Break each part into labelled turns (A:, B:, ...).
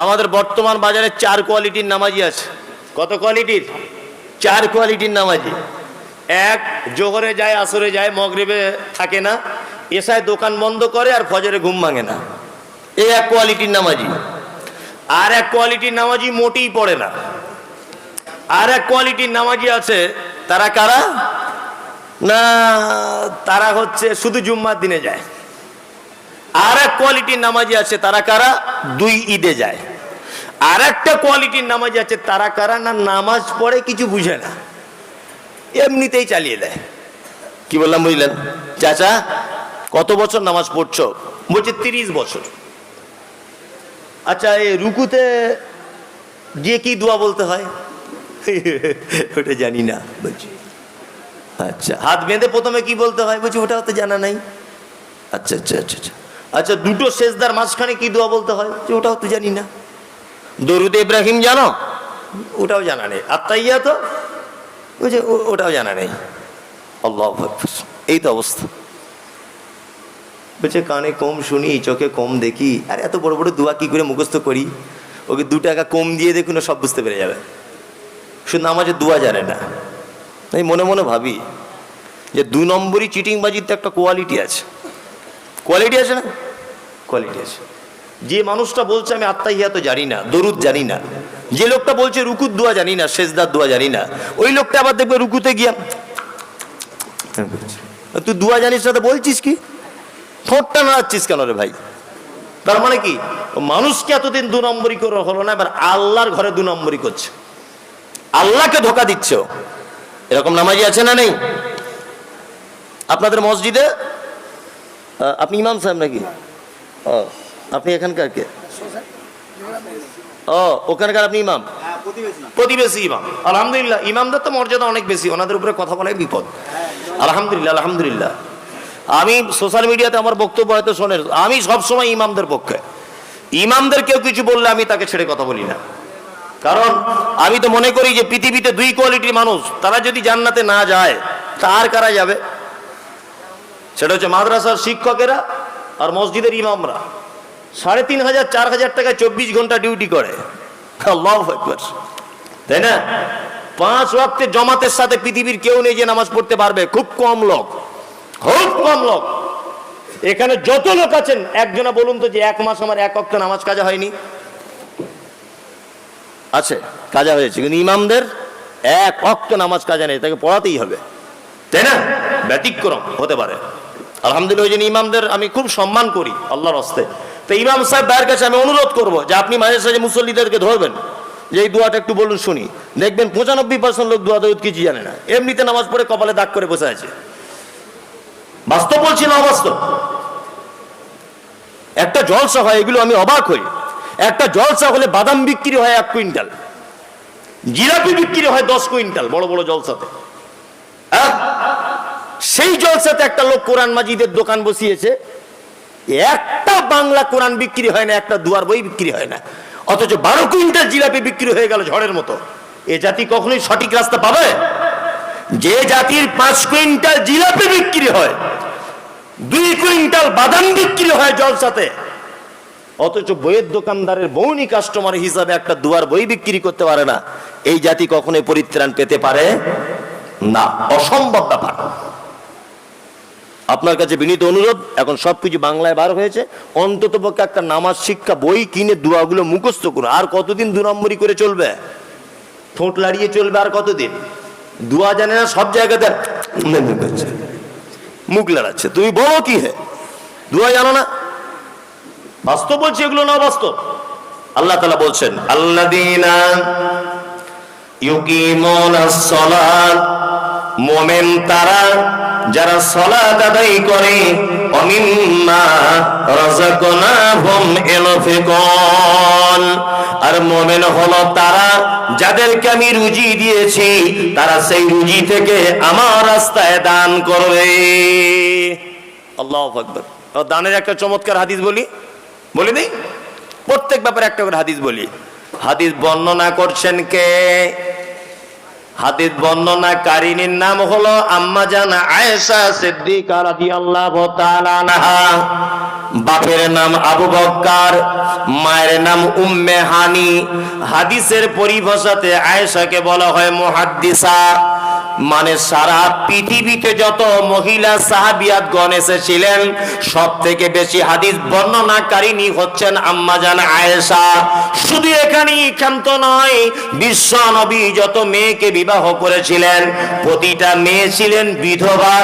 A: আমাদের বর্তমান বাজারে চার কোয়ালিটির নামাজি আছে। কত কোয়ালিটির? চার কোয়ালিটির নামাজি। এক জোহরে যায় আসরে যায় মগরিবে থাকে না। এসায় দোকান বন্ধ করে আর ফজরে ঘুম ভাঙে না। এই এক কোয়ালিটির নামাজি। আর এক কোয়ালিটির নামাজি মোটেই পড়ে না। আর এক কোয়ালিটির নামাজি আছে তারা কারা? না তারা হচ্ছে শুধু জুম্মার দিনে যায়। আর এক কোয়ালিটির নামাজি আছে তারা কারা? দুই ঈদে যায়। আর একটা কোয়ালিটির নামাজ আছে, তারা কারা না নামাজ পড়ে কিছু বুঝে না। এমনিতেই চালিয়ে দেয়। কি বললাম, বুঝলেন? চাচা, কত বছর নামাজ পড়ছো? বলছে, তিরিশ বছর। আচ্ছা এই রুকুতে গিয়ে কি দোয়া বলতে হয়? ওটা জানি না, বলছি। আচ্ছা হাত বেঁধে প্রথমে কি বলতে হয়? বলছি, ওটাও তো জানা নাই। আচ্ছা আচ্ছা আচ্ছা আচ্ছা। আচ্ছা দুটো শেষদার মাঝখানে কি দোয়া বলতে হয়? ওটাও তো জানি না। দরুদ ইব্রাহিম জানো? ওটাও জানা নেই। আত্মাইয়া তো? "ও- ওটাও জানা নেই। আল্লাহ এই তো অবস্থা। বলছে, কানে কম শুনি, চোখে কম দেখি। আর, এত বড় বড় দোয়া কি করে মুখস্থ করি? ওকে দু টাকা কম দিয়ে দেখুন সব বুঝতে পেরে যাবে। শুধু আমাদের দোয়া জানে না। আমি মনে মনে ভাবি যে দু নম্বরই চিটিংবাজির তো একটা কোয়ালিটি আছে। কোয়ালিটি আছে না? কোয়ালিটি আছে। যে মানুষটা বলছে, আমি আত্মাহিয়া তো জানি না, দরুদ জানি না। যে লোকটা বলছে, রুকুর দোয়া জানি না শেষদার দোয়া জানি না। ওই লোকটা আবার দেখবে রুকুতে গিয়া, তুই দোয়া জানিস না তো বলছিস কি? ঠোঁটটা নাড়াচ্ছিস কেন রে ভাই? তার মানে কি? মানুষকে এতদিন দু নম্বরই করে হলো না, এবার আল্লাহর ঘরে দু নম্বরই করছে। আল্লাহকে ধোকা দিচ্ছ। এরকম নামাজি আছে না নেই? আপনাদের মসজিদে আপনি ইমাম সাহেব নাকি? ও আপনি এখানকার কে? ও, ওখানকার আপনি ইমাম? প্রতিবেশী ইমাম। আলহামদুলিল্লাহ, ইমামদের তো মর্যাদা অনেক বেশি, ওনাদের উপরে কথা বলাই বিপদ। আলহামদুলিল্লাহ আলহামদুলিল্লাহ। আমি সোশ্যাল মিডিয়াতে আমার বক্তব্য হয়তো শোনেন, আমি সবসময় ইমামদের পক্ষে। ইমামদের কেউ কিছু বললে আমি তাকে ছেড়ে কথা বলি না। কারণ, আমি তো মনে করি যে পৃথিবীতে দুই কোয়ালিটির মানুষ, তারা যদি জান্নাতে না যায়, তা আর কারা যাবে? সেটা হচ্ছে মাদ্রাসার শিক্ষকেরা আর মসজিদের ইমামরা। সাড়ে তিন হাজার, চার হাজার টাকা চব্বিশ ঘণ্টা ডিউটি করে। তাই না? পাঁচ ওয়াক্তে জমাতের সাথে পৃথিবীর কেউ নেই যে নামাজ পড়তে পারবে। খুব কম লোক। খুব কম লোক। এখানে যত লোক আছেন, একজনা বলুন তো যে এক মাস আমার এক অক্ট নামাজ কাজা হয়নি? আছে, কাজা হয়েছে। কিন্তু ইমামদের এক অক্ট নামাজ কাজা নেই, তাকে পড়াতেই হবে। তাই না? ব্যতিক্রম হতে পারে। আলহামদুলিল্লাহ, ওই জন্য ইমামদের আমি খুব সম্মান করি আল্লাহর হস্তে। তো ইমাম সাহেব ভাইয়ের কাছে আমি অনুরোধ করব যে আপনি মাঝে সাঝে মুসল্লিদেরকে ধরবেন, যে এই দোয়াটা একটু বলুন, শুনি। দেখবেন পঁচানব্বই পার্সেন্ট লোক দোয়া দৌদ কিছু জানে না। এমনিতে নামাজ পড়ে কপালে দাগ করে বসে আছে। বাস্তব বলছি না অবাস্তব? একটা জলসা হয়, এগুলো আমি অবাক হই। একটা জলসা হলে বাদাম বিক্রি হয় এক কুইন্টাল। জিলাপি বিক্রি হয় দশ কুইন্টাল, বড় বড় জলসাতে। হ্যাঁ? সেই জলসাতে একটা লোক কোরআন মাজিদের দোকান বসিয়েছে। একটা বাংলা কোরআন বিক্রি হয় না, একটা দুয়ার বই বিক্রি হয় না। অথচ বারো কুইন্টাল জিলাপি বিক্রি হয়ে গেল ঝড়ের মতো। এ জাতি কখনোই সঠিক রাস্তা পাবে? যে জাতির পাঁচ কুইন্টাল জিলাপি বিক্রি হয়, দুই কুইন্টাল বাদাম বিক্রি হয় জলসাতে। অথচ বইয়ের দোকানদারের বৌনি কাস্টমার হিসাবে একটা দুয়ার বই বিক্রি করতে পারে না। এই জাতি কখনোই পরিত্রাণ পেতে পারে না। অসম্ভব ব্যাপার। আপনার কাছে বিনীত অনুরোধ, এখন সবকিছু বাংলায় বার হয়েছে। অন্তত পক্ষে একটা নামাজ শিক্ষা বই কিনে দোয়াগুলো মুখস্থ করুন। আর কতদিন দু নম্বরই করে চলবে? ঠোঁট লাড়িয়ে চলবে আর কতদিন? দোয়া জানে না, সব জায়গাতে মুখ লড়াচ্ছে। তুমি বলো কি হে? দোয়া জানো না? বাস্তব বলছি, এগুলো না বাস্তব। আল্লাহ তালা বলছেন আল্লাদিনা ইউকিমুনাস সালাত, মোমেন তারা যারা সলাত আদায় করে, অমিম্মা রাযাকনাহুম ইনফিকুন আর মোমেন হলো তারা যাদেরকে আমি রুজি দিয়েছি, তারা সেই রুজি থেকে আমার রাস্তায় দান করবে। আল্লাহু আকবার। দানের একটা চমৎকার হাদিস বলি? বলে দিই প্রত্যেক ব্যাপারে একটা করে হাদিস বলি। হাদিস বর্ণনা করছেন কে? হাদিস বর্ণনাকারিনীর নাম হলো আম্মা জান আয়েশা সিদ্দিকা রাদিয়াল্লাহু তাআলা আনহা। বাপের নাম আবু বক্কার, মায়ের নাম উম্মে হানি। হাদিসের পরিভাষাতে আয়েশাকে বলা হয় মুহাদ্দিসা। মানে সারা পৃথিবীতে যত মহিলা সাহাবিয়াত গণ এসেছিলেন সব থেকে বেশি হাদিস বর্ণনাকারিনী হচ্ছেন আম্মাজান আয়েশা। শুধু এখানেই ক্ষান্ত নয়, বিশ্ব নবী যত মেয়েকে বিবাহ করেছিলেন, প্রতিটা মেয়ে ছিলেন বিধবা,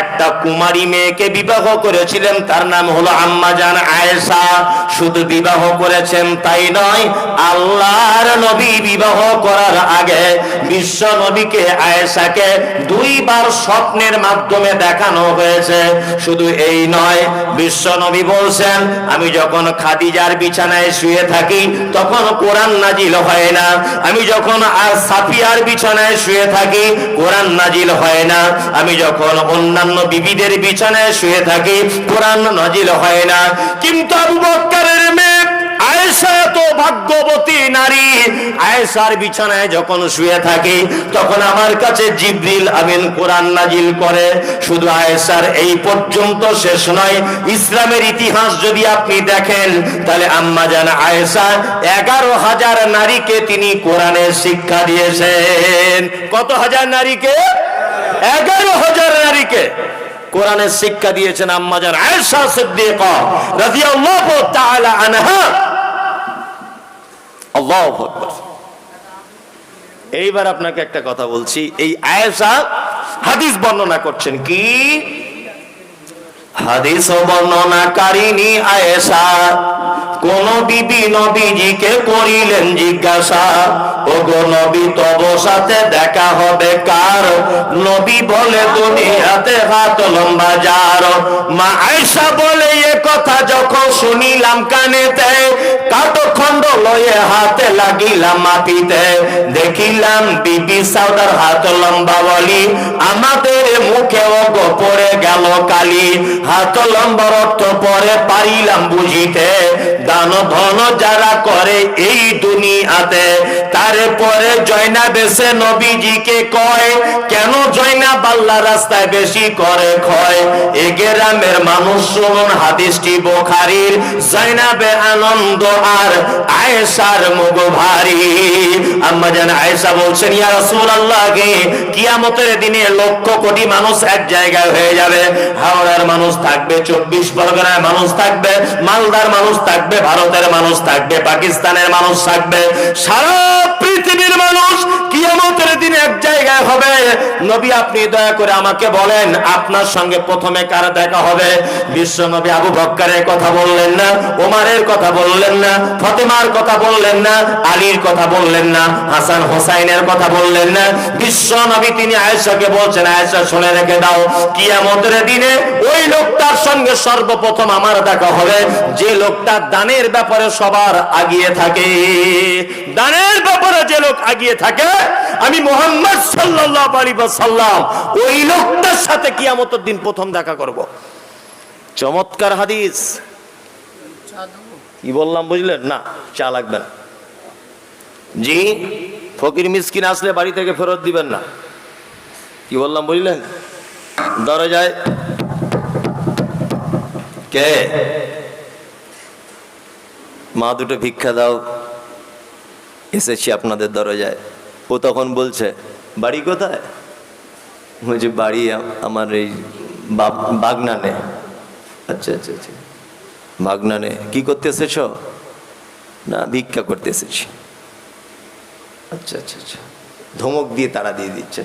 A: একটা কুমারী মেয়েকে বিবাহ করেছিলেন, তার নাম হলো আম্মাজান আয়েশা। শুধু বিবাহ করেছেন তাই নয়, আল্লাহর নবী বিবাহ করার আগে বিশ্ব নবীকে আয়েশাকে দুইবার স্বপ্নের মাধ্যমে দেখানো হয়েছে। শুধু এই নয়, বিশ্ব বলছেন, আমি যখন খাদিজার বিছানায় শুয়ে থাকি, তখন কোরআন নাজিল হয় না। আমি যখন আর সাফিয়ার বিছানায় শুয়ে থাকি, কোরআন নাজিল হয় না। আমি যখন অন্যান্য বিবিদের বিছানায় শুয়ে থাকি, কোরআন নাজিল হয় না। কিন্তু আবু বক্করের মেয়ে ইসলামের ইতিহাস যদি আপনি দেখেন, তাহলে আম্মা এগারো হাজার নারীকে তিনি কোরআনের শিক্ষা দিয়েছেন। কত হাজার নারীকে? এগারো হাজার নারীকে কোরআনের শিক্ষা দিয়েছেন আম্মাজান আয়েশা সিদ্দিকা রাদিয়াল্লাহু আনহা। আল্লাহু এইবার আপনাকে একটা কথা বলছি, এই আয়েশা হাদিস বর্ণনা করছেন কি? হাদিস বর্ণনাকারিনী আয়েশা। কোন বিবি নবীজিকে করিলেন জিজ্ঞাসা ও গো নবী, তব সাথে দেখা হবে কার? নবী বলে, দুনিয়াতে হাত লম্বা যার। মা আয়েশা বলে, এ কথা যখন শুনিলাম কানেতে কাঠখণ্ড লয়ে হাতে লাগিলাম মাপিতে দেখিলাম বিবি সাউদার হাত লম্বা বলি, আমাদের মুখে ও গো পড়ে গেল কালি। হাত লম্বার অর্থ পরে পারিলাম বুঝিতে। দান ধন যারা করে এই দুনিয়াতে, তারপরে জয়না বেশে নবীজিকে কয়, কেন জয়না বাল্লা রাস্তায় বেশি করে ক্ষয়? এ গ্রামের মানুষ শুনুন হাদিসটি বোখারির, জয়নাবে আনন্দ আর আয়েশার মুগ ভারী। আম্মা জান আয়েশা বলছেন, ইয়া রাসূলুল্লাহ কে কিয়ামতের দিনে লক্ষ কোটি মানুষ এক জায়গায় হয়ে যাবে। হাওড়ার মানুষ থাকবে, চব্বিশ পরগনার মানুষ থাকবে, মালদার মানুষ থাকবে ভারতের মানুষ থাকবে পাকিস্তানের মানুষ থাকবে সারা পৃথিবীর মানুষ কিয়ামতের দিনে এক জায়গায় হবে। নবী, আপনি দয়া করে আমাকে বলেন, আপনার সঙ্গে প্রথমে কার দেখা হবে? বিশ্ব নবী আবু বক্কারের কথা বললেন না, ওমারের কথা বললেন না, ফতেমার কথা বললেন না, আলীর কথা বললেন না, হাসান হোসাইনের কথা বললেন না। বিশ্ব নবী তিনি আয়েশাকে বলছেন, আয়েশা, শুনে রেখে দাও, কিয়ামতের দিনে ওই লোকটার সঙ্গে সর্বপ্রথম আমার দেখা হবে। যে লোকটা দানের ব্যাপারে সবার আগিয়ে থাকে, দানের ব্যাপারে যে লোক আগিয়ে থাকে, আমি মোহাম্মদ সাল্লাল্লাহু আলাইহি ওয়াসাল্লাম, ওই লোকটার সাথে কিয়ামতের দিন প্রথম দেখা করব। চমৎকার হাদিস। কি বললাম, বুঝলেন? না, চা লাগবে না। জি, ফকির মিসকিন আসলে বাড়ি থেকে ফেরত দিবেন না। কি বললাম, বুঝলেন? দরজায় কে? মা দুটো ভিক্ষা দাও। এসেছি আপনাদের দরজায়। ও তখন বলছে, বাড়ি কোথায়? বলছে, বাড়ি আমার এই বাগনানে। আচ্ছা আচ্ছা আচ্ছা। বাগনানে কি করতে এসেছ? না, ভিক্ষা করতে এসেছি। আচ্ছা আচ্ছা আচ্ছা। ধমক দিয়ে তারা দিয়ে দিচ্ছে।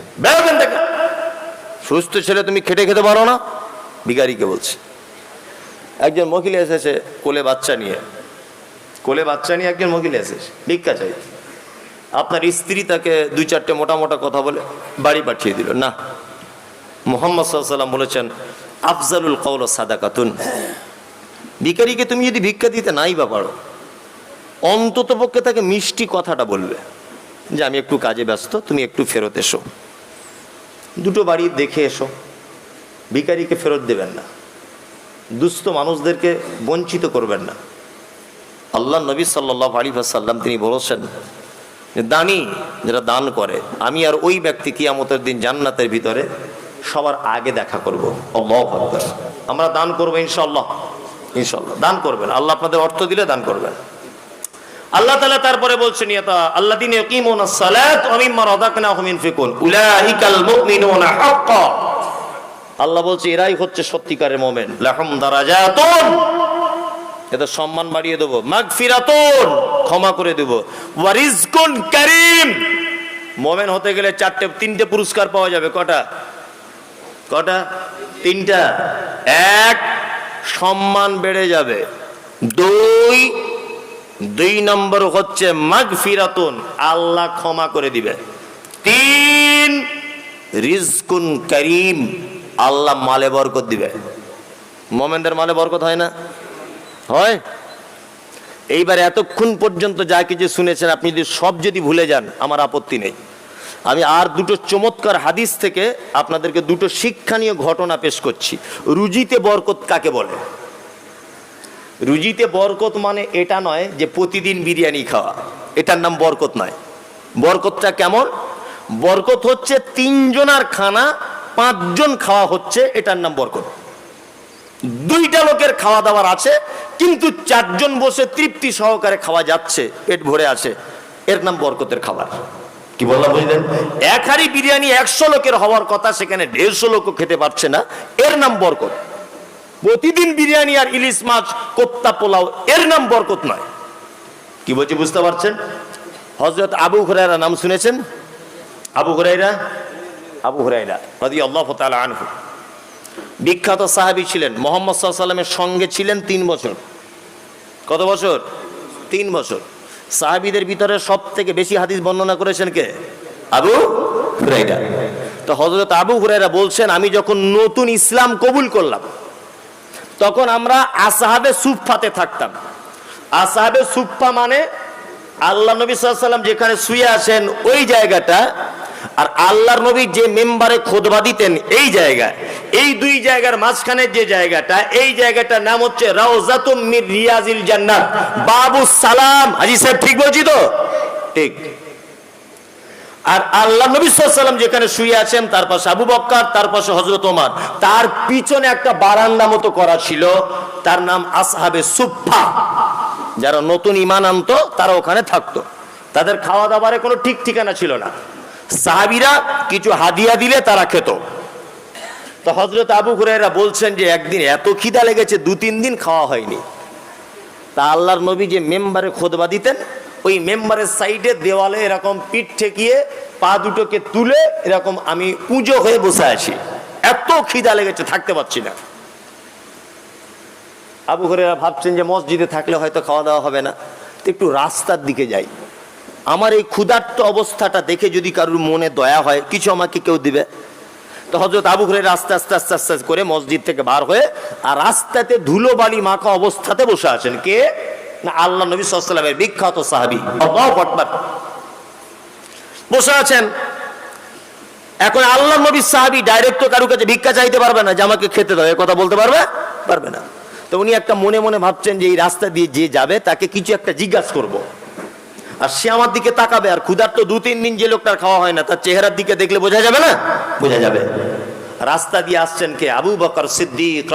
A: সুস্থ ছেলে, তুমি খেটে খেতে পারো না? ভিখারিকে বলছে। একজন মহিলা এসেছে কোলে বাচ্চা নিয়ে। কোলে বাচ্চা নিয়ে একজন মহিলা এসেছে। ভিক্ষা চাই আপনার স্ত্রী তাকে দুই চারটে মোটা মোটা কথা বলে বাড়ি পাঠিয়ে দিল। না। মোহাম্মদ সাল্লাম বলেছেন, আফজালুল কৌল সাদাকাতুন। ভিকারিকে তুমি যদি ভিক্ষা দিতে নাই বা পারো, অন্তত পক্ষে তাকে মিষ্টি কথাটা বলবে, যে আমি একটু কাজে ব্যস্ত, তুমি একটু ফেরত এসো। দুটো বাড়ি দেখে এসো। ভিকারিকে ফেরত দেবেন না। দুস্থ মানুষদেরকে বঞ্চিত করবেন না। আল্লাহ নবী সাল্লাহ আলী সাল্লাম তিনি বলেছেন দানি যারা দান করে, আমি আর ওই ব্যক্তি কিয়ামতের দিন জান্নাতের ভিতরে সবার আগে দেখা করব। আল্লাহু আমরা দান করব ইনশাআল্লাহ। ইনশাআল্লাহ। দান করবেন। আল্লাহ আপনাদের অর্থ দিলে দান করবেন। আল্লাহ তাআলা তারপরে বলছেন হাক্কা। আল্লাহ বলছে, এরাই হচ্ছে সত্যিকারের মুমিন। লাহুম দারাজাতুন। এদের সম্মান বাড়িয়ে দেবো। মাগফিরাতুন, ক্ষমা করে দেবো। ওয়া রিজকুন কারীম। মুমিন হতে গেলে চারটে, তিনটে পুরস্কার পাওয়া যাবে। কটা? কটা? তিনটা। এক, সম্মান বেড়ে যাবে। দুই দুই নম্বর হচ্ছে মাগ ফিরাতুন আল্লাহ ক্ষমা করে দিবে। তিন, রিজকুন করিম, আল্লাহ মালে বরকত দিবে। মোমেনদের মালে বরকত হয় না? হয়? এইবার এতক্ষণ পর্যন্ত যা কিছু শুনেছেন, আপনি যদি সব যদি ভুলে যান, আমার আপত্তি নেই। আমি আর দুটো চমৎকার হাদিস থেকে আপনাদেরকে দুটো শিক্ষণীয় ঘটনা পেশ করছি। রুজিতে বরকত কাকে বলে? রুজিতে বরকত মানে এটা নয় যে প্রতিদিন বিরিয়ানি খাওয়া। এটার নাম বরকত নয়। বরকতটা কেমন? বরকত হচ্ছে তিনজনার খানা, পাঁচজন খাওয়া হচ্ছে, এটার নাম বরকত। দুইটা লোকের খাওয়া দাওয়ার আছে, কিন্তু চারজন বসে তৃপ্তি সহকারে খাওয়া যাচ্ছে, পেট ভরে আছে। এর নাম বরকতের খাবার। কি বললাম বুঝলেন? এক হাড়ি বিরিয়ানি একশো লোকের হওয়ার কথা, সেখানে দেড়শো লোকও খেতে পারছে না। এর নাম বরকত। প্রতিদিন বিরিয়ানি আর ইলিশ মাছ, কোপ্তা পোলাও, এর নাম বরকত নয়। কি বলছি, বুঝতে পারছেন? হজরত আবু হুরায়রা নাম শুনেছেন? আবু হুরাইরা আবু হুরাইরা রাদি আল্লাহ আনহু। বিখ্যাত সাহাবী ছিলেন, মোহাম্মদ সাল্লামের সঙ্গে ছিলেন তিন বছর। কত বছর? তিন বছর। সাহাবীদের ভিতরে সব থেকে বেশি হাদিস বর্ণনা করেছেন কে? আবু হুরাইরা তো হজরত আবু হুরাইরা বলছেন, আমি যখন নতুন ইসলাম কবুল করলাম, তখন আমরা আসাহাবে সুফাতে থাকতাম। আসাহাবে সুফা মানে আল্লাহ নবী সাল্লাম যেখানে শুয়ে আছেন, ওই জায়গাটা আর আল্লাহর নবী যে মেম্বারে খোদবা দিতেন এই জায়গায়, এই দুই জায়গার মাঝখানে যে জায়গাটা, এই জায়গাটার নাম হচ্ছে রাউজাতুম মির রিয়াজিল জান্নাত। বাবু সালাম। হাজি সাহেব, ঠিক বলছি তো? ঠিক। আর আল্লাহ নবী সাল্লাম যেখানে শুয়ে আছেন, তার পাশে আবু বক্কর, তার পাশে হজরত ওমর। তার পিছনে একটা বারান্দা মতো করা ছিল, তার নাম আসহাবে সুফা যারা নতুন ইমান আনতো, তারা ওখানে থাকতো। তাদের খাওয়া দাওয়ারে কোনো ঠিক ঠিকানা ছিল না। সাহাবিরা কিছু হাদিয়া দিলে তারা খেত। তো হজরত আবু হুরাইরা বলছেন যে, একদিন এত খিদা লেগেছে, দু তিন দিন খাওয়া হয়নি। তা আল্লাহর নবী যে মেম্বারে খোদবা দিতেন, ওই মেম্বারের সাইডে দেওয়ালে এরকম পিঠ ঠেকিয়ে পা দুটোকে তুলে এরকম আমি পুজো হয়ে বসে আছি। এত খিদা লেগেছে, থাকতে পারছি না। আবু হরেরা ভাবছেন যে, মসজিদে থাকলে হয়তো খাওয়া দাওয়া হবে না। তো একটু রাস্তার দিকে যাই। আমার এই ক্ষুধার্ত অবস্থাটা দেখে যদি কারোর মনে দয়া হয়, কিছু আমাকে কেউ দিবে? তো হজরত আবু হুরের আস্তে আস্তে আস্তে আস্তে করে মসজিদ থেকে বার হয়ে আর রাস্তাতে ধুলো বালি মাখা অবস্থাতে বসে আছেন কে? না, আল্লাহ নবী সাল্লামের বিখ্যাত সাহাবি। বসে আছেন। এখন আল্লাহ নবী সাহাবি ডাইরেক্ট তো কারও কাছে ভিক্ষা চাইতে পারবে না যে আমাকে খেতে দাও, এ কথা বলতে পারবে? পারবে না। তো উনি একটা মনে মনে ভাবছেন যে এই রাস্তা দিয়ে যে যাবে, তাকে কিছু একটা জিজ্ঞাসা করব। আর সে আমার দিকে তাকাবে, আর ক্ষুধার তো দু তিন দিন যে লোকটার খাওয়া হয় না, তার চেহারার দিকে দেখলে বোঝা যাবে না? বোঝা যাবে। রাস্তা দিয়ে আসছেন কে? আবু বকর সিদ্দিক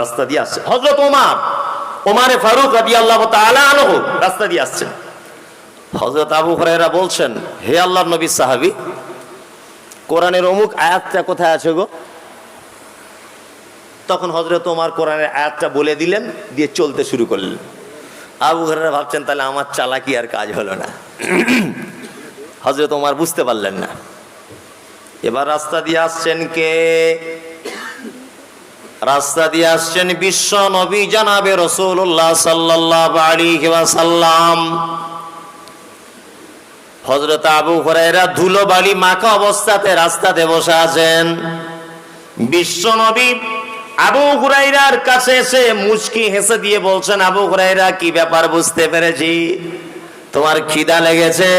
A: রাস্তা দিয়ে আসছে। হযরত ওমর, ওমারে ফারুক রাদিয়াল্লাহু তাআলা আনহু, রাস্তা দিয়ে আসছেন। হযরত আবু হুরায়রা বলছেন, হে আল্লাহর নবী সাহাবী, কোরআনের অমুক আয়াতটা কোথায় আছে গো? তখন হজরত ওমার কোরআনের আয়াতটা বলে দিলেন, দিয়ে চলতে শুরু করলেন। আবু হরেরা ভাবছেন, তাহলে আমার চালাকি আর কাজ হলো না। হজরত ওমার বুঝতে পারলেন না। এবার রাস্তা দিয়ে আসছেন কে? রাস্তা দিয়ে আসছেন বিশ্ব নবী জানাবে রসুল্লাহ ওয়াসাল্লাম। হজরত আবু হরাইরা ধুলো বালি মাখা অবস্থাতে রাস্তাতে বসে আছেন। বিশ্ব নবী আবু হুরাইরার কাছে এসে মুচকি হেসে দিয়ে বলছেন, আবু হুরাইরা কি ব্যাপার বুঝতে পেরেছি? তোমার খিদা লেগেছে?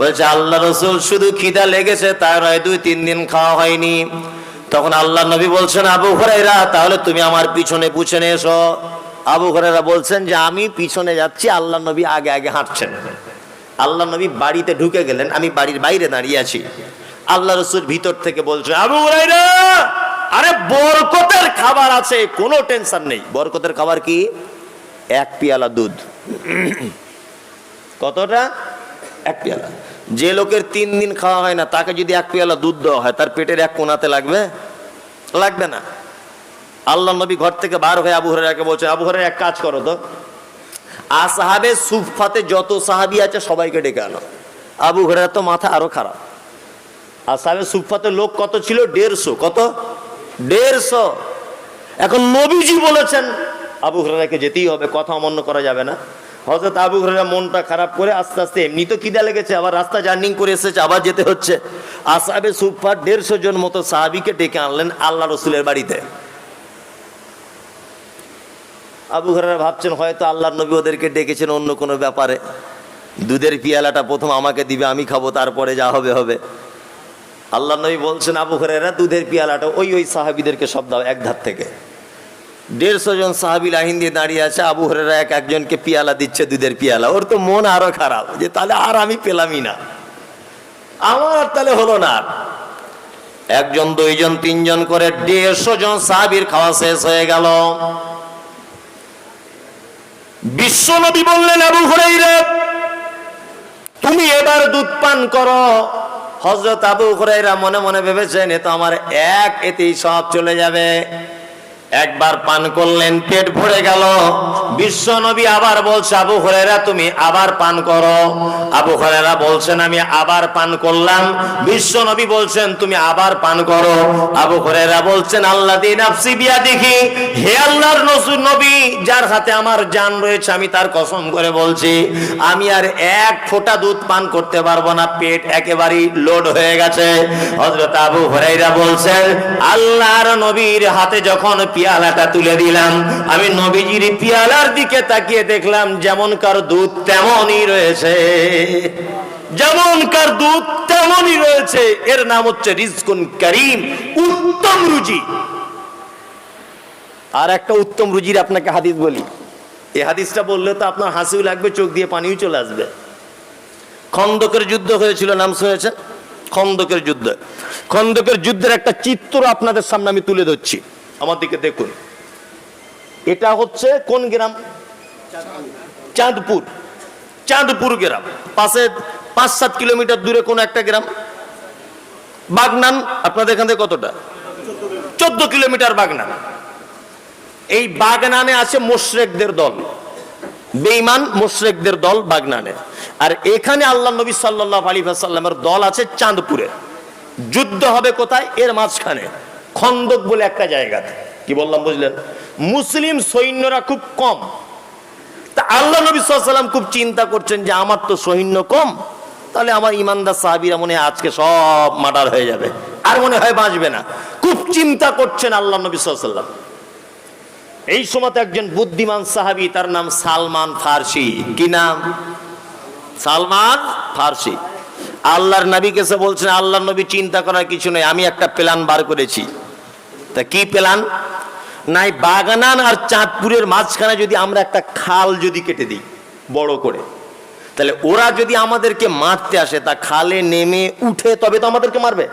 A: বলছে, আল্লাহ রসুল শুধু খিদা লেগেছে তার হয় দুই তিন দিন খাওয়া হয়নি। তখন আল্লাহ নবী বলছেন, আবু হুরাইরা তাহলে তুমি আমার পিছনে পুছনে এসো। আবু হরেরা বলছেন যে, আমি পিছনে যাচ্ছি, আল্লাহ নবী আগে আগে হাঁটছেন। আল্লাহ নবী বাড়িতে ঢুকে গেলেন, আমি বাড়ির বাইরে দাঁড়িয়ে আছি। আল্লাহ রসুল ভিতর থেকে বলছে আবু হুরাইরা আরে বরকতের খাবার আছে, কোনো টেনশন নেই। বরকতের খাবার কি? এক পেয়ালা দুধ। কতটা? এক পেয়ালা। যে লোকের তিন দিন খাওয়া হয় না, তাকে যদি এক পেয়ালা দুধ দেওয়া হয়, তার পেটের এক কোনাতে লাগবে? লাগবে না। আল্লাহ নবী ঘর থেকে বার হয়ে আবু হরেরাকে বলছে, আবু হরেরা এক কাজ করো তো। আসাহাবে সুফাতে যত সাহাবি আছে, সবাইকে ডেকে আনো। আবু হরেরা তো মাথা আরও খারাপ। আসাহাবে সুফাতে লোক কত ছিল? দেড়শো। কত? দেড়শো। এখন নবীজি বলেছেন, আবু হরেরাকে যেতেই হবে, কথা অমান্য করা যাবে না। হজরত আবু হরেরা মনটা খারাপ করে আস্তে আস্তে এমনি তো খিদা লেগেছে, আবার রাস্তা জার্নিং করে এসেছে, আবার যেতে হচ্ছে। আসাবে সুফার দেড়শো জন মতো সাহাবিকে ডেকে আনলেন আল্লাহ রসুলের বাড়িতে। আবু হরেরা ভাবছেন, হয়তো আল্লাহর নবী ওদেরকে ডেকেছেন অন্য কোনো ব্যাপারে। দুধের পিয়ালাটা প্রথম আমাকে দিবে, আমি খাব, তারপরে যা হবে হবে। আল্লাহ নবী বলছেন, আবু হরেরা দুধের পিয়ালাটা ওই ওই সাহাবিদেরকে সব দাও এক ধার থেকে। দেড়শো জন সাহাবি লাইন দিয়ে দাঁড়িয়ে আছে, আবু হরেরা এক একজনকে পিয়ালা দিচ্ছে দুধের পিয়ালা। ওর তো মন আরও খারাপ, যে তাহলে আর আমি পেলামই না। আমার তাহলে হলো না। একজন, দুইজন, তিনজন করে দেড়শো জন সাহাবির খাওয়া শেষ হয়ে গেল। বিশ্বনবী বললেন, আবু হুরাইরা তুমি এবার দুধ পান করো। হজরত আবু হুরাইরা মনে মনে ভেবেছেন এ তো আমার এক এতেই সব চলে যাবে। একবার পান করলেন, পেট ভরে গেল। বিশ্ব নবী আবার বলছে, আবু হরেরা তুমি আবার পান করো। আবু হরেরা বলছেন, আমি আবার পান করলাম। বিশ্ব নবী বলছেন, তুমি আবার পান করো। আবু হরেরা বলছেন আল্লাহ দিন আফসি বিয়া দেখি হে আল্লাহর নসুর নবী, যার হাতে আমার জান রয়েছে, আমি তার কসম করে বলছি, আমি আর এক ফোঁটা দুধ পান করতে পারব না, পেট একেবারেই লোড হয়ে গেছে। হযরত আবু হুরাইরা বলছেন, আল্লাহর নবীর হাতে যখন পিয়ালাটা তুলে দিলাম। আমি নবীজির পিয়ালার দিকে তাকিয়ে দেখলাম যেমনকার দুধ তেমনই রয়েছে। যেমনকার দুধ তেমনই রয়েছে। এর নাম হচ্ছে রিজকুন করিম, উত্তম রুজি। আর একটা উত্তম রুজির আপনাকে হাদিস বলি। এই হাদিসটা বললে তো আপনার হাসিও লাগবে, চোখ দিয়ে পানিও চলে আসবে। খন্দকের যুদ্ধ হয়েছিল, নাম শুনেছেন? খন্দকের যুদ্ধ। খন্দকের যুদ্ধের একটা চিত্র আপনাদের সামনে আমি তুলে ধরছি। আমার দিকে দেখুন। এটা হচ্ছে কোন গ্রাম? চাঁদপুর। চাঁদপুর গ্রাম। পাশে পাঁচ সাত কিলোমিটার দূরে কোন একটা গ্রাম? বাগনান, আপনাদের এখান থেকে কতটা? চোদ্দ কিলোমিটার বাগনান। এই বাগনানে আছে মোশরেকদের দল। বেঈমান মোশরেকদের দল বাগনানে। আর এখানে আল্লাহ নবী সাল্লাহ আলী সাল্লামের দল আছে চাঁদপুরে। যুদ্ধ হবে কোথায়? এর মাঝখানে। খন্দক বলে একটা জায়গাতে কি বললাম বুঝলেন? মুসলিম সৈন্যরা খুব কম। তা আল্লাহ নবী সাল্লাম খুব চিন্তা করছেন যে, আমার তো সৈন্য কম, তাহলে আমার ইমানদার সাহাবিরা মনে আজকে সব মার্ডার হয়ে যাবে। আর মনে হয় বাঁচবে না। খুব চিন্তা করছেন আল্লাহ নবী সাল্লাম এই সময় একজন বুদ্ধিমান সাহাবি, তার নাম সালমান ফার্সি। কি নাম? সালমান ফার্সি। আল্লাহর নবী কেসে বলছেন, আল্লাহর নবী চিন্তা করার কিছু নেই, আমি একটা প্ল্যান বার করেছি। তা কি প্ল্যান নাই বাগানান আর চাঁদপুরের মাঝখানে যদি আমরা একটা খাল যদি কেটে দিই, বড় করে। তাহলে ওরা যদি আমাদেরকে মারতে আসে, তা খালে নেমে উঠে তবে তো আমাদেরকে মারবে।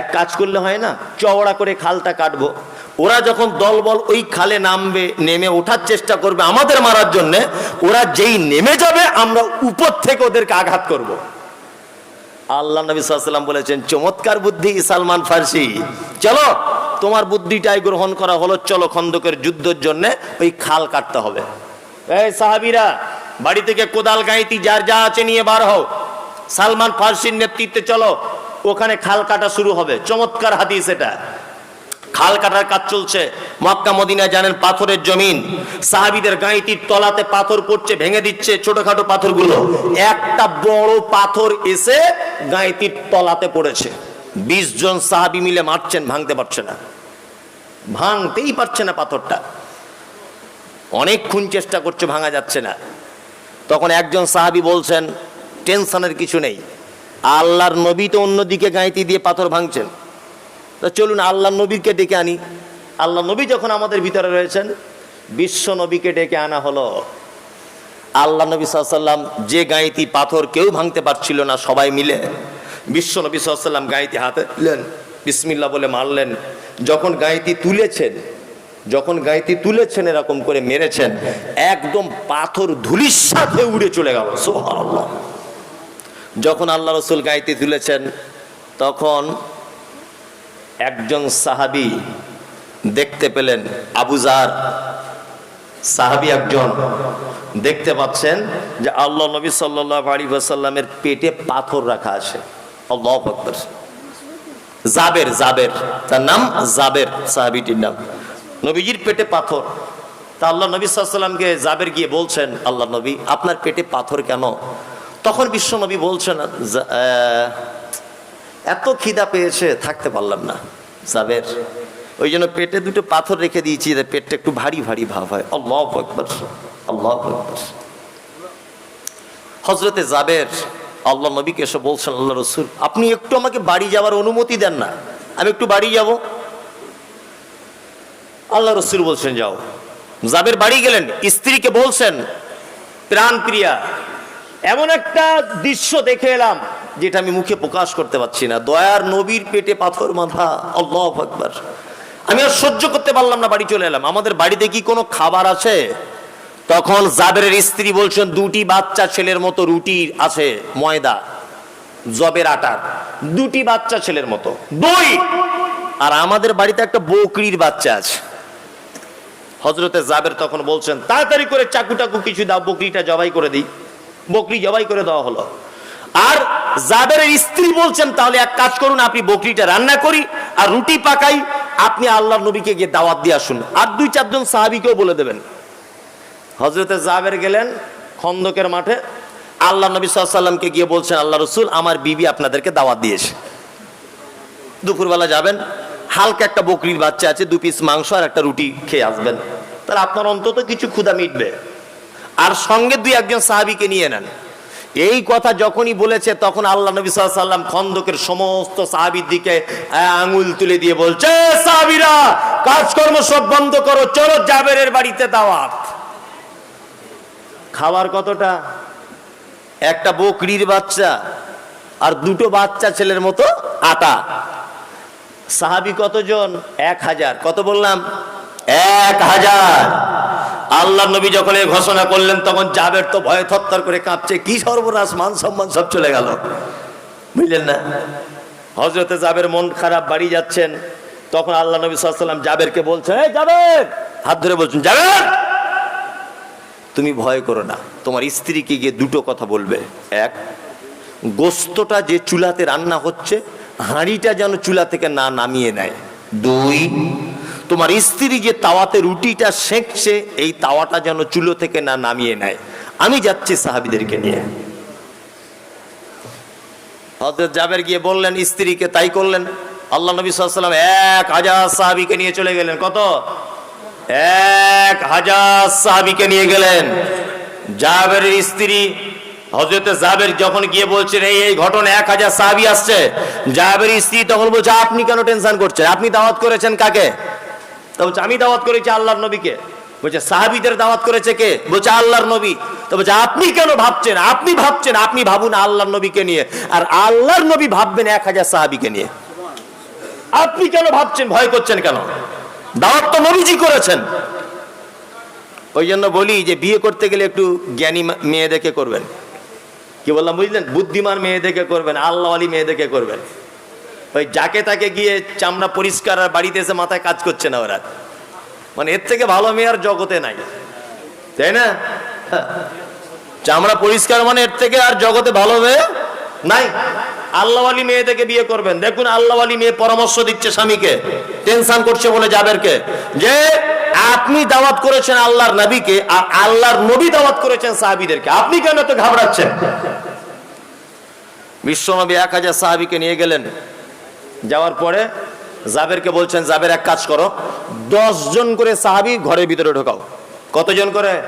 A: এক কাজ করলে হয় না, চওড়া করে খালটা কাটবো। ওরা যখন দলবল ওই খালে নামবে, নেমে ওঠার চেষ্টা করবে আমাদের মারার জন্য, ওরা যেই নেমে যাবে, আমরা উপর থেকে ওদেরকে আঘাত করব। আল্লাহ নবী সাল্লাম বলেছেন, চমৎকার বুদ্ধি, সালমান ফার্সি। চলো তোমার বুদ্ধিটাই গ্রহণ করা হলো, চলো খন্দকের যুদ্ধের জন্য ওই খাল কাটতে হবে। এই সাহাবিরা, বাড়ি থেকে কোদাল গাইতি যার যা আছে নিয়ে বার হও। সালমান ফার্সির নেতৃত্বে চলো, ওখানে খাল কাটা শুরু হবে। চমৎকার হাদিস এটা। খাল কাটার কাজ চলছে। মক্কা মদিনায় জানেন পাথরের জমিন। সাহাবিদের গাঁইতির তলাতে পাথর পড়ছে, ভেঙে দিচ্ছে ছোটখাটো পাথরগুলো। একটা বড় পাথর এসে গাঁইতির তলাতে পড়েছে। বিশ জন সাহাবি মিলে মারছেন, ভাঙতে পারছে না। ভাঙতেই পারছে না পাথরটা। অনেকক্ষণ চেষ্টা করছে, ভাঙা যাচ্ছে না। তখন একজন সাহাবি বলছেন, টেনশনের কিছু নেই। আল্লাহর নবী তো অন্যদিকে গাঁইতি দিয়ে পাথর ভাঙছেন। তা চলুন আল্লাহ নবীকে ডেকে আনি। আল্লাহ নবী যখন আমাদের ভিতরে রয়েছেন, বিশ্ব নবীকে ডেকে আনা হলো। আল্লাহ নবী সাল্লাম যে গাঁইতি পাথর কেউ ভাঙতে পারছিল না সবাই মিলে। বিশ্ব নবী সাল্লাম গাঁইতি হাতে দিলেন বিসমিল্লা বলে মারলেন। যখন গাঁইতি তুলেছেন, যখন গাঁইতি তুলেছেন এরকম করে মেরেছেন, একদম পাথর ধুলির সাথে উড়ে চলে গেল। যখন আল্লাহ রসুল গাঁইতি তুলেছেন, তখন একজন সাহাবি দেখতে পেলেন আবুজার সাহাবি একজন দেখতে পাচ্ছেন যে আল্লাহ নবী সাল্লাহ আলী সাল্লামের পেটে পাথর রাখা আছে। আল্লাহ আকবর। জাবের জাবের। তার নাম জাবের, সাহাবিটির নাম। নবীজির পেটে পাথর। তা আল্লাহ নবী সাল্লামকে জাবের গিয়ে বলছেন, আল্লাহ নবী, আপনার পেটে পাথর কেন? তখন বিশ্ব নবী বলছেন এত খিদা পেয়েছে, থাকতে পারলাম না, জাবের। ওই জন্য পেটে দুটো পাথর রেখে দিয়েছি পেটটা একটু ভারী ভারী ভাব হয়। আল্লাহ আকবর আল্লাহ আকবর। হজরতে জাবের আল্লাহ নবীকে এসে বলছেন, আল্লাহ রসুল, আপনি একটু আমাকে বাড়ি যাওয়ার অনুমতি দেন না। আমি একটু বাড়ি যাব। আল্লাহ রসুল বলছেন, যাও। জাবের বাড়ি গেলেন, স্ত্রীকে বলছেন প্রাণ প্রিয়া এমন একটা দৃশ্য দেখে এলাম, যেটা আমি মুখে প্রকাশ করতে পারছি না। দয়ার নবীর পেটে পাথর মাথা আল্লাহ আকবার। আমি আর সহ্য করতে পারলাম না, বাড়ি চলে এলাম। আমাদের বাড়িতে কি কোনো খাবার আছে? তখন জাবেরের স্ত্রী বলছেন, দুটি বাচ্চা ছেলের মতো রুটি আছে, ময়দা, জবের আটার দুটি বাচ্চা ছেলের মতো, দই। আর আমাদের বাড়িতে একটা বকরির বাচ্চা আছে। হজরতে জাবের তখন বলছেন, তাড়াতাড়ি করে চাকু টাকু কিছু দাও, বকরিটা জবাই করে দিই। বকরি জবাই করে দেওয়া হলো। আর জাবেরের স্ত্রী বলছেন, তাহলে এক কাজ করুন, আপনি বকরিটা রান্না করি আর রুটি পাকাই, আপনি আল্লাহ নবীকে গিয়ে দাওয়াত দিয়ে আসুন। আর দুই চারজন সাহাবিকেও বলে দেবেন। হজরতে জাবের গেলেন খন্দকের মাঠে। আল্লাহ নবী সাল্লামকে গিয়ে বলছেন, আল্লাহ রসুল, আমার বিবি আপনাদেরকে দাওয়াত দিয়েছে। দুপুরবেলা যাবেন, হালকা একটা বকরির বাচ্চা আছে, দু পিস মাংস আর একটা রুটি খেয়ে আসবেন। তাহলে আপনার অন্তত কিছু ক্ষুধা মিটবে। আর সঙ্গে দুই একজন সাহাবিকে নিয়ে নেন। এই কথা যখনই বলেছে, তখন আল্লাহ নবী সাল্লাম খন্দকের সমস্ত সাহাবির দিকে আঙুল তুলে দিয়ে বলছে সাহাবিরা, কাজকর্ম সব বন্ধ করো, চলো জাবেরের বাড়িতে দাওয়াত। খাবার কতটা? একটা বকরির বাচ্চা আর দুটো বাচ্চা ছেলের মতো আটা। সাহাবি কতজন? এক হাজার। কত বললাম? এক হাজার। আল্লাহ নবী যখন এই ঘোষণা করলেন, তখন জাবের তো ভয়ে থরথর করে কাঁপছে। কি সর্বনাশ, মান সম্মান সব চলে গেল। বুঝলেন না? হজরতে জাবের মন খারাপ, বাড়ি যাচ্ছেন। তখন আল্লাহ নবী সাল্লাম জাবেরকে বলছেন, এই জাবের! হাত ধরে বলছেন, জাবের! তুমি ভয় করো না। তোমার স্ত্রীকে গিয়ে দুটো কথা বলবে। এক, গোস্তটা যে চুলাতে রান্না হচ্ছে, হাঁড়িটা যেন চুলা থেকে না নামিয়ে নেয়। দুই, তোমার স্ত্রী যে তাওয়াতে রুটিটা সেঁকছে, এই তাওয়াটা যেন চুলো থেকে না নামিয়ে নেয়। আমি যাচ্ছি সাহাবিদেরকে নিয়ে। হজরত জাবের গিয়ে বললেন, স্ত্রীকে তাই করলেন। আল্লাহ নবী সাল্লাম এক হাজার সাহাবিকে নিয়ে চলে গেলেন। কত? এক হাজার সাহাবিকে নিয়ে গেলেন। জাবের স্ত্রী হজরতে জাবের যখন গিয়ে বলছেন, এই এই ঘটনা এক হাজার সাহাবি আসছে। জাবের স্ত্রী তখন বলছে, আপনি কেন টেনশন করছেন? আপনি দাওয়াত করেছেন কাকে? তো বলছে, আমি দাওয়াত করেছি আল্লাহর নবীকে। বলছে, সাহাবিদের দাওয়াত করেছে কে? বলছে, আল্লাহর নবী। তো বলছে, আপনি কেন ভাবছেন? আপনি ভাবছেন, আপনি ভাবুন আল্লাহর নবীকে নিয়ে। আর আল্লাহর নবী ভাববেন এক হাজার সাহাবিকে নিয়ে। আপনি কেন ভাবছেন? ভয় করছেন কেন? দাওয়াত তো নবীজি করেছেন। ওই জন্য বলি যে বিয়ে করতে গেলে একটু জ্ঞানী মেয়ে দেখে করবেন। কি বললাম বুঝলেন? বুদ্ধিমান মেয়ে দেখে করবেন আল্লাহ আলী মেয়ে দেখে করবেন। ওই যাকে তাকে গিয়ে চামড়া পরিষ্কার আর বাড়িতে এসে মাথায় কাজ করছে না ওরা। মানে এর থেকে ভালো মেয়ে আর জগতে নাই। তাই না। চামড়া পরিষ্কার মানে এর থেকে আর জগতে ভালো মেয়ে নাই? আল্লাহওয়ালি মেয়ে থেকে বিয়ে করবেন। দেখুন, আল্লাহওয়ালি মেয়ে পরামর্শ দিচ্ছে স্বামীকে। টেনশন করছে বলে যাবেরকে যে আপনি দাওয়াত করেছেন আল্লাহর নবীকে, আর আল্লাহর নবী দাওয়াত করেছেন সাহাবিদেরকে। আপনি কেন তো ঘাবড়াচ্ছেন? বিশ্বনবী এক হাজার সাহাবিকে নিয়ে গেলেন। যাওয়ার পরে জাবেরকে বলছেন, জাবের, এক কাজ করো। দশ জন করে সাহাবি ঘরের ভিতরে ঢোকাও। কতজন করে?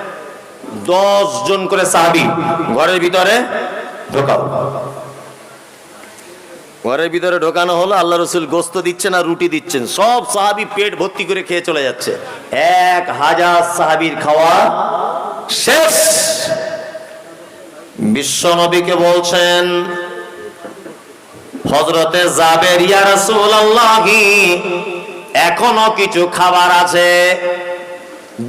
A: দশ জন করে সাহাবি ঘরের ভিতরে ঢোকাও। ঘরের ভিতরে ঢোকানো হলো, আল্লাহ রসুল গোস্ত দিচ্ছেন আর রুটি দিচ্ছেন। সব সাহাবি পেট ভর্তি করে খেয়ে চলে যাচ্ছে। এক হাজার সাহাবির খাওয়া শেষ। বিশ্ব নবীকে বলছেন হজরতে জাবের এখনও কিছু খাবার আছে?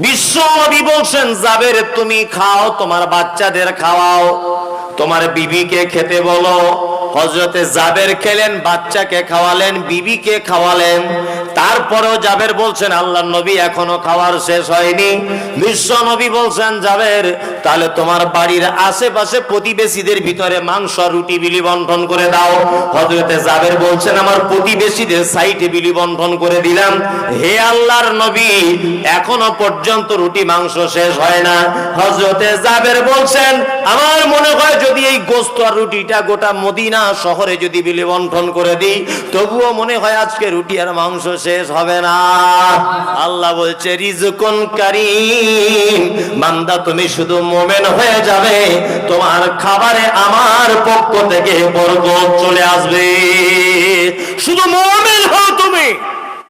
A: বিশ্ব নবী বলছেন, জাবের, তুমি খাও, তোমার বাচ্চাদের খাওয়াও। তোমার বিবিকে খেতে বলো। হজরতে জাবের খেলেন, বাচ্চাকে খাওয়ালেন, বিবিকে খাওয়ালেন। তারপরেও জাবের বলছেন আল্লাহ নবী এখনও খাওয়ার শেষ হয়নি। বিশ্ব নবী বলছেন, জাবের, তাহলে তোমার বাড়ির আশেপাশে প্রতিবেশীদের ভিতরে মাংস, রুটি, বিলি বন্টন করে দাও। হজরতে জাবের বলছেন, আমার প্রতিবেশীদের সাইটে বিলি বন্টন করে দিলাম। হে আল্লাহর নবী, এখনও পর্যন্ত রুটি, মাংস শেষ হয় না। হজরতে জাবের বলছেন, আমার মনে হয় যদি এই গোস্ত আর রুটিটা গোটা মদিনা শহরে যদি বিলি বন্টন করে দিই, তবুও মনে হয় আজকে রুটি আর মাংস শেষ হবে না। আল্লাহ বলছে, রিজকুন কারিম। বান্দা, তুমি শুধু মোমেন হয়ে যাবে, তোমার খাবারে আমার পক্ষ থেকে বরকত চলে আসবে। শুধু মোমেন হও তুমি।